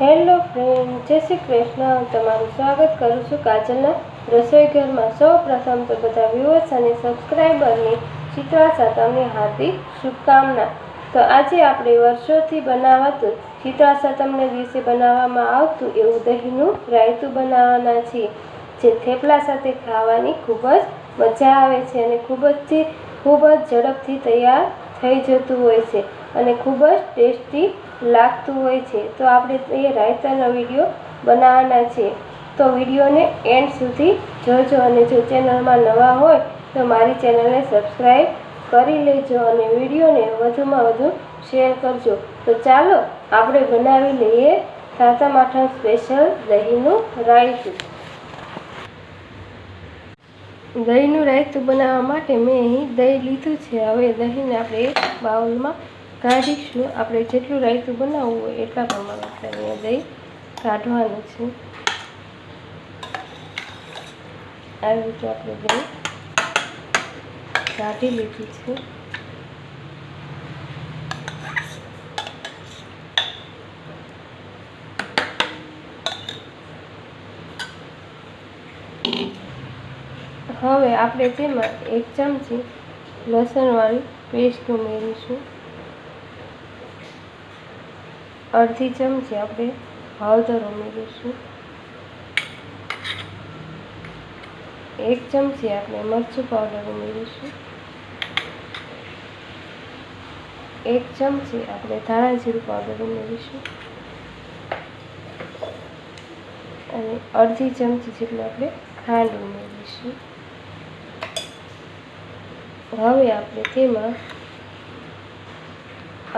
Hello friend જય શ્રી કૃષ્ણ. તમારું સ્વાગત કરું છું કાજલના રસોઈ ઘરમાં સૌ પ્રથમ તો બધા વ્યુઅર્સ અને સબસ્ક્રાઈબરની શીતળા સાતમની હાર્દિક શુભકામના. તો આજે આપણે વર્ષોથી બનાવાતું શીતળા સાતમને દિવસે બનાવવામાં આવતું એવું દહીંનું રાયતું બનાવવાના છીએ, જે થેપલા સાથે ખાવાની ખૂબ જ મજા આવે છે અને ખૂબ જ ખૂબ જ ઝડપથી તૈયાર થઈ જતું હોય છે અને ખૂબ જ ટેસ્ટી લાગતું હોય છે. તો આપણે એ રાયતાનો વીડિયો બનાવવાના છે. તો વિડીયોને એન્ડ સુધી જોજો અને જો ચેનલમાં નવા હોય, તો મારી ચેનલને સબસ્ક્રાઈબ કરી લેજો અને વિડીયોને વધુમાં વધુ શેર કરજો. તો ચાલો, આપણે બનાવી લઈએ સાતમ આઠમ સ્પેશિયલ દહીંનું રાયતું. દહીંનું રાયતું બનાવવા માટે મેં અહીં દહીં લીધું છે. હવે દહીંને આપણે એક બાઉલમાં કાઢીશું આપણે જેટલું રાયતું બનાવવું હોય એટલા પ્રમાણે આપણે અહીંયા દહીં કાઢવાનું છે. આવી રીતે આપણે દહીં કાઢી લીધી છે. હવે આપણે તેમાં એક ચમચી લસણવાળી પેસ્ટ ઉમેરીશું. અડધી ચમચી આપણે હળદર ઉમેરીશું. એક ચમચી આપણે મરચું પાવડર ઉમેરીશું. એક ચમચી આપણે ધાણા જીરું પાવડર ઉમેરીશું. અને અડધી ચમચી જેટલું આપણે ખાંડ ઉમેરીશું. હવે આપણે તેમાં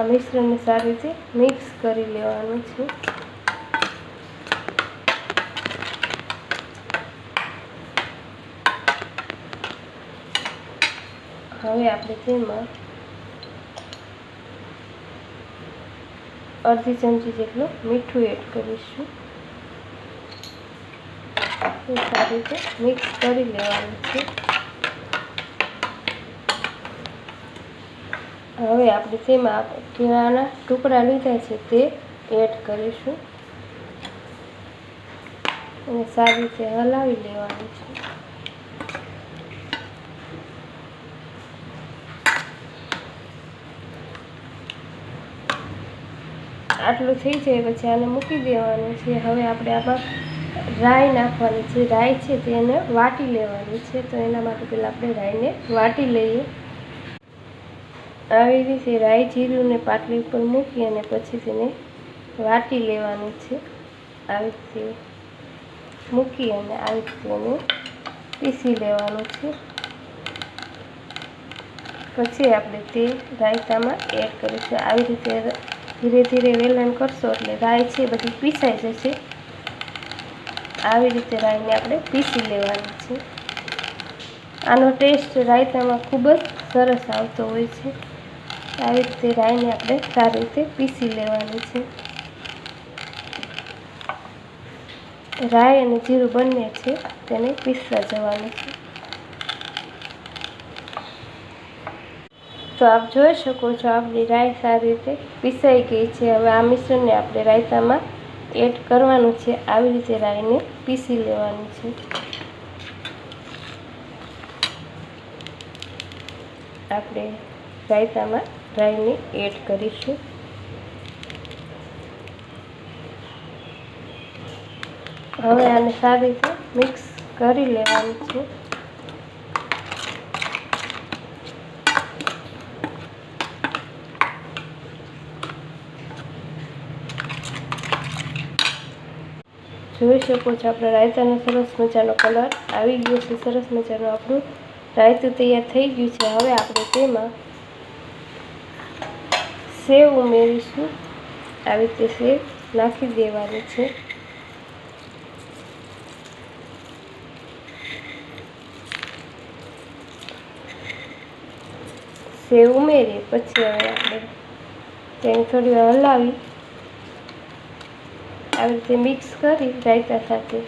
આ મિશ્રણને સારી રીતે મિક્સ કરી લેવાનું છે. હવે આપણે તેમાં અડધી ચમચી જેટલું મીઠું એડ કરીશું. સારી રીતે મિક્સ કરી લેવાનું છે. હવે આપણે તેમાં કેળાના ટુકડા લીધા છે તે એડ કરીશું. અને સારી રીતે હલાવી લેવાનું છે. આટલું થઈ જાય પછી આને મૂકી દેવાનું છે. હવે આપણે આમાં રાઈ નાખવાની છે. રાઈ છે તેને વાટી લેવાની છે. તો એના માટે પહેલાં આપણે રાઈને વાટી લઈએ. આવી રીતે રાઈ જીરુંને પાટલી ઉપર મૂકી અને પછી તેને વાટી લેવાનું છે. આવી રીતે મૂકી અને આવી રીતે એને પીસી લેવાનું છે. પછી આપણે તે રાયતામાં એડ કરીશું. આવી રીતે ધીરે ધીરે વેલણ કરશો એટલે રાઈ છે બધી પીસાઈ જશે. આવી રીતે રાઈને આપણે પીસી લેવાની છે. આનો ટેસ્ટ રાયતામાં ખૂબ જ સરસ આવતો હોય છે. આવી રીતે રાઈને આપણે સારી રીતે પીસી લેવાની છે. રાઈ અને જીરું બંને છે, તેને પીસવા જવાનું છે. તો આપ જોઈ શકો છો, આપણી રાઈ સારી રીતે પીસાઈ ગઈ છે. હવે આ મિશ્રણને આપણે રાયતામાં એડ કરવાનું છે. આવી રીતે રાઈને પીસી લેવાનું છે. આપણે રાયતામાં રાઈને એડ કરીશું. હવે આને સારી રીતે મિક્સ કરી લેવાનું છે. જોઈ શકો છો, આપણા રાયતાનો સરસ મજાનો કલર આવી ગયો છે, સરસ મજાનું આપણું રાયતું તૈયાર થઈ ગયું છે. હવે આપણે તેમાં સેવ ઉમેરીશું. આવી રીતે સેવ નાખી દેવાની છે. સેવ ઉમેરી પછી હવે આપણે તેને થોડી વાર હલાવી. આવી રીતે મિક્સ કરી રાયતા સાથે.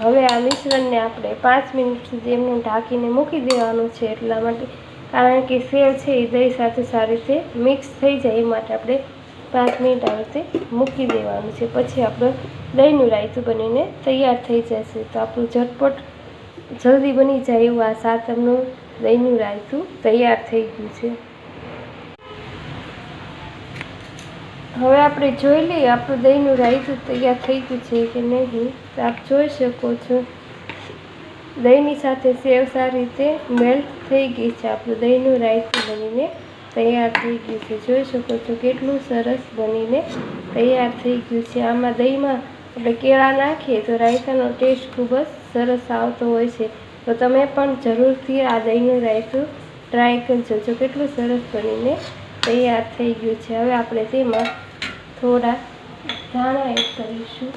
હવે આ મિશ્રણને આપણે પાંચ મિનિટ સુધી એમને ઢાંકીને મૂકી દેવાનું છે એટલા માટે કારણ કે સેવ છે એ દહીં સાથે સારી રીતે મિક્સ થઈ જાય એ માટે આપણે પાંચ મિનિટ આ રીતે મૂકી દેવાનું છે. પછી આપણે દહીંનું રાયતું બનીને તૈયાર થઈ જશે. તો આપણું ઝટપટ જલ્દી બની જાય એવું આ સાતમનું દહીંનું રાયતું તૈયાર થઈ ગયું છે. હવે આપણે જોઈ લઈએ આપણું દહીંનું રાયતું તૈયાર થઈ ગયું છે કે નહીં. તો આપ જોઈ શકો છો દહીંની સાથે સેવ સારી રીતે મેલ્ટ થઈ ગઈ છે. આપણું દહીંનું રાયતું બનીને તૈયાર થઈ ગયું છે. જોઈ શકો છો કેટલું સરસ બનીને તૈયાર થઈ ગયું છે. આમાં દહીંમાં આપણે કેળા નાખીએ તો રાયતાનો ટેસ્ટ ખૂબ જ સરસ આવતો હોય છે. તો તમે પણ જરૂરથી આ દહીંનું રાયતું ટ્રાય કરજો. જો કેટલું સરસ બનીને તૈયાર થઈ ગયું છે. હવે આપણે તેમાં થોડા ધાણા એડ કરીશું.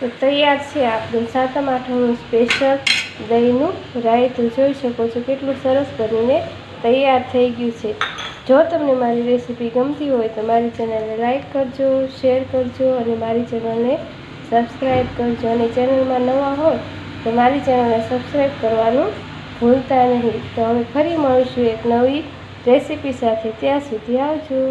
તો તૈયાર છે આપણું સાતમ આઠમનું સ્પેશિયલ દહીંનું રાયતું જોઈ શકો છો કેટલું સરસ બનીને તૈયાર થઈ ગયું છે. જો તમને મારી રેસીપી ગમતી હોય તો મારી ચેનલને લાઇક કરજો શેર કરજો અને મારી ચેનલને સબસ્ક્રાઈબ કરજો. અને ચેનલમાં નવા હોય તો મારી ચેનલને સબસ્ક્રાઈબ કરવાનું ભૂલતા નહીં. તો હવે ફરી મળીશું એક નવી રેસીપી સાથે. ત્યાં સુધી આવજો.